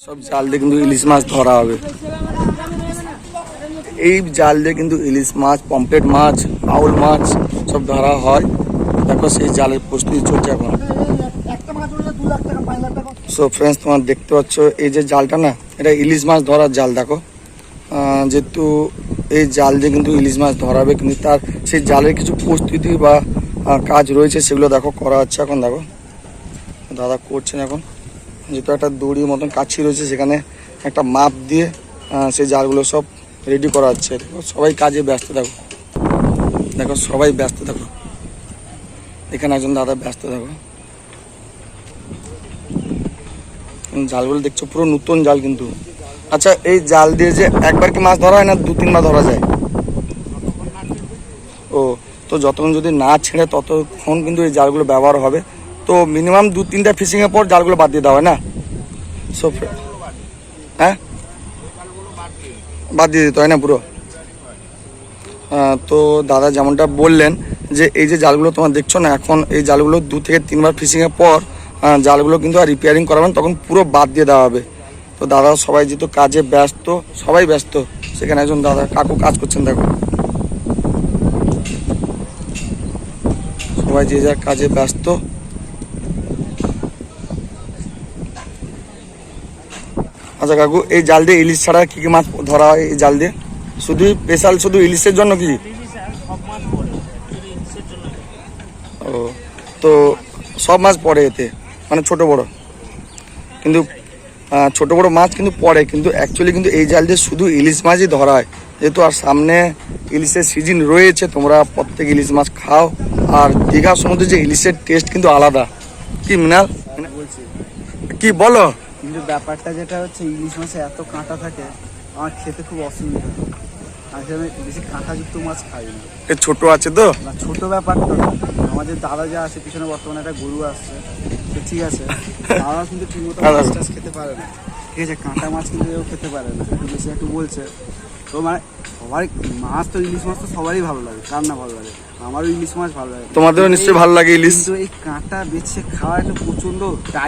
সব জাল দিয়ে কিন্তু ইলিশ মাছ ধরা হবে। এই জাল দিয়ে কিন্তু ইলিশ মাছ পমপ্লেট মাছ আউল মাছ সব ধরা হয়। দেখো সেই জালের প্রস্তুতি চলছে এখন। সো ফ্রেন্ডস তোমার দেখতে পাচ্ছ, এই যে জালটা না, এটা ইলিশ মাছ ধরার জাল, দেখো। যেহেতু এই জাল দিয়ে কিন্তু ইলিশ মাছ ধরাবে কিন্তু তার সেই জালের কিছু প্রস্তুতি বা কাজ রয়েছে, সেগুলো দেখো, করা হচ্ছে এখন, দেখো। দাদা করছেন এখন। যেহেতু একটা দড়ির মতন কাছি রয়েছে, সেখানে একটা মাপ দিয়ে সেই জালগুলো সব রেডি করা হচ্ছে। সবাই কাজে ব্যস্ত, দেখো। দেখো, সবাই ব্যস্ত, দেখো। এখানে একজন দাদা ব্যস্ত থাকো জালগুলো দেখছ, পুরো নতুন জাল কিন্তু। আচ্ছা এই জাল দিয়ে যে একবার কি মাছ ধরা হয় না দু তিনবার ধরা যায়? ও, তো যতক্ষণ যদি না ছেড়ে ততক্ষণ কিন্তু এই জালগুলো ব্যবহার হবে। তো মিনিমাম দু, তিনটা ফিশিং এর পর জালগুলো বাদ দিয়ে দেওয়া হয় না? সো হ্যাঁ? বাদ দিয়ে দিতে হয় না পুরো? তো দাদা যেমনটা বললেন যে এই যে জালগুলো তোমার দেখছ না, এখন এই জালগুলো দু থেকে তিনবার ফিশিং এর পর জালগুলো কিন্তু আর রিপেয়ারিং করাবেন, তখন পুরো বাদ দিয়ে দেওয়া হবে। তো দাদা সবাই যেহেতু কাজে ব্যস্ত, সবাই ব্যস্ত, সেখানে একজন দাদা কাকু কাজ করছেন, দেখো। সবাই যে যার কাজে ব্যস্ত আচ্ছা কাকু এই জাল দিয়ে ইলিশ ছাড়া কি কি মাছ ধরা হয় এই জাল দিয়ে? শুধু স্পেশাল শুধু ইলিশের জন্য কি? ও তো সব মাছ পড়ে এতে মানে ছোট বড়। কিন্তু ছোট বড় মাছ কিন্তু পড়ে কিন্তু অ্যাকচুয়ালি কিন্তু এই জাল দিয়ে শুধু ইলিশ মাছই ধরা হয়। যেহেতু আর সামনে ইলিশের সিজন রয়েছে তোমরা প্রত্যেক ইলিশ মাছ খাও আর দীঘা সমুদ্রে যে ইলিশের টেস্ট কিন্তু আলাদা। কি মিনাল? কি বলো? ব্যাপারটা যেটা হচ্ছে ইলিশ মাছে এত কাঁটা থাকে আমার খেতে খুব অসুবিধা। আমি বেশি কাঁটাযুক্ত মাছ খাই না। এ ছোট আছে তো? না ছোট ব্যাপারটা না। আমাদের দাদা যা আছে পিছনে বর্তমানে একটা গরু আসছে তো ঠিক আছে। দাদা কিন্তু ঠিক মতো দাদা। মাছ টাছ খেতে পারে না। ঠিক আছে কাঁটা মাছ কিন্তু খেতে পারে না একটু বেশি একটু বলছে। তো মানে সবারই মাছ তো ইলিশ মাছ তো সবারই ভালো লাগে কার না ভালো লাগে? আমারও ইলিশ মাছ ভালো লাগে। তোমাদেরও নিশ্চয়ই ভালো লাগে ইলিশ। কিন্তু এই কাঁটা বেছে খাওয়া একটা প্রচণ্ড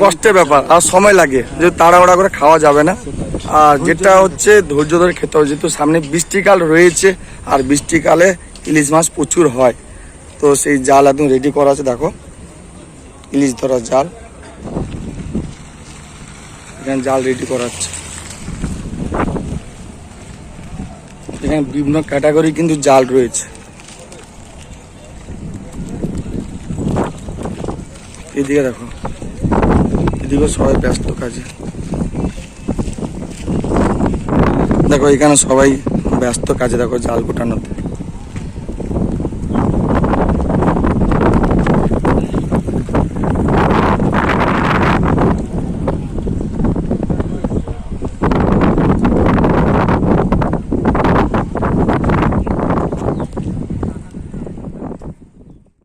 কষ্টের ব্যাপার আর সময় লাগে যে তাড়াহুড়া করে খাওয়া যাবে না। আর যেটা হচ্ছে ধৈর্য ধরে খেতে হবে যেহেতু সামনে বৃষ্টিকাল রয়েছে আর বৃষ্টিকালে ইলিশ মাছ প্রচুর হয়। তো সেই জাল একদম রেডি করা আছে দেখো। ইলিশ ধরার জাল। এখানে জাল রেডি করা হচ্ছে। এখানে বিভিন্ন ক্যাটাগরি কিন্তু জাল রয়েছে। এদিকে দেখো এদিকে সবাই ব্যস্ত কাজে। দেখো, এখানে সবাই ব্যস্ত কাজে, দেখো, জাল কোটানোতে